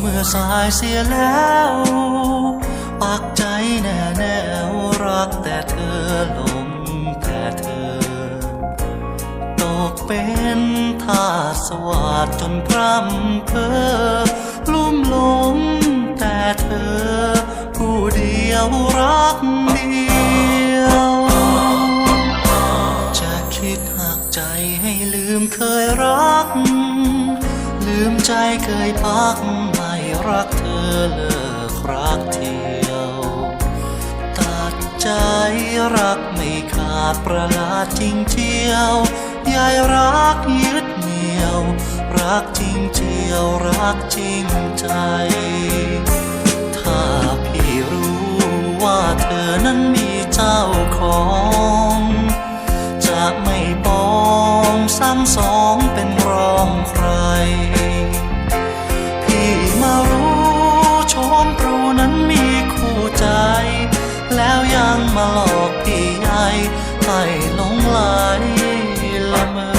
เมื่อสายเสียแล้วปักใจแน่แน่รักแต่เธอหลงแต่เธอ ตกเป็นทาสสวาดจนพร่ำเพอลุ่มหลงแต่เธอ ผู้เดียวรักเดียว จะคิดหักใจให้ลืมเคยรัก ลืมใจเคยพักไม่รักเธอเลิกรักเที่ยว ตัดใจรักไม่ขาดประหลาดจริงเจียวยายรักยึดเหนี่ยว รักจริงเจียวรักจริงใจ ถ้าพี่รู้ว่าเธอนั้นมีเจ้าของจะไม่ปองซ้ำสองเป็นรองใคร แล้วยังมาหลอกพี่ใหญ่ให้หลงไหลละเมอ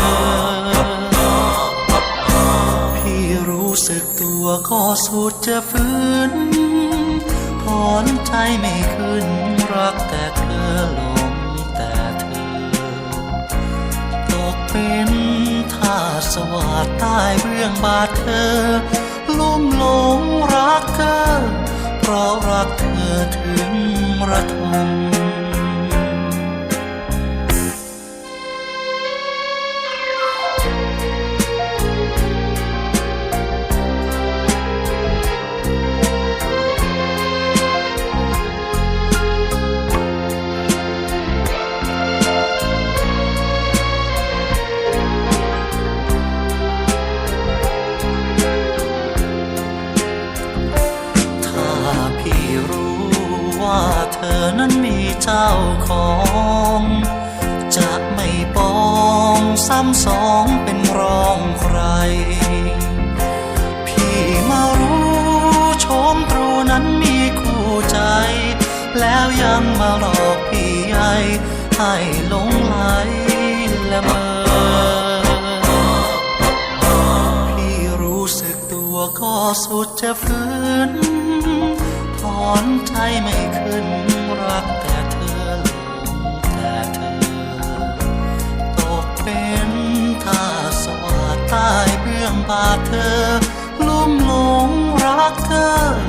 พี่รู้สึกตัวก็สุดจะฝืนถอนใจไม่ขึ้นรักแต่เธอหลงแต่เธอ ตกเป็นทาสสวาดใต้เบื้องบาทเธอลุ่มหลงรักเธอ เพราะรักเธอถึงระทม เธอนั้นมีเจ้าของ จะไม่ปองซ้ำสองเป็นรองใคร พี่มารู้ชมตรูนั้นมีคู่ใจ แล้วยังมาหลอกพี่ใหญ่ให้หลงไหลและเมอพี่รู้สึกตัวก็สุดจะฝืนถอนใจไม่ขึ้น วาดใต้เบื้องบาเธอลุ่มหลงรักเธอ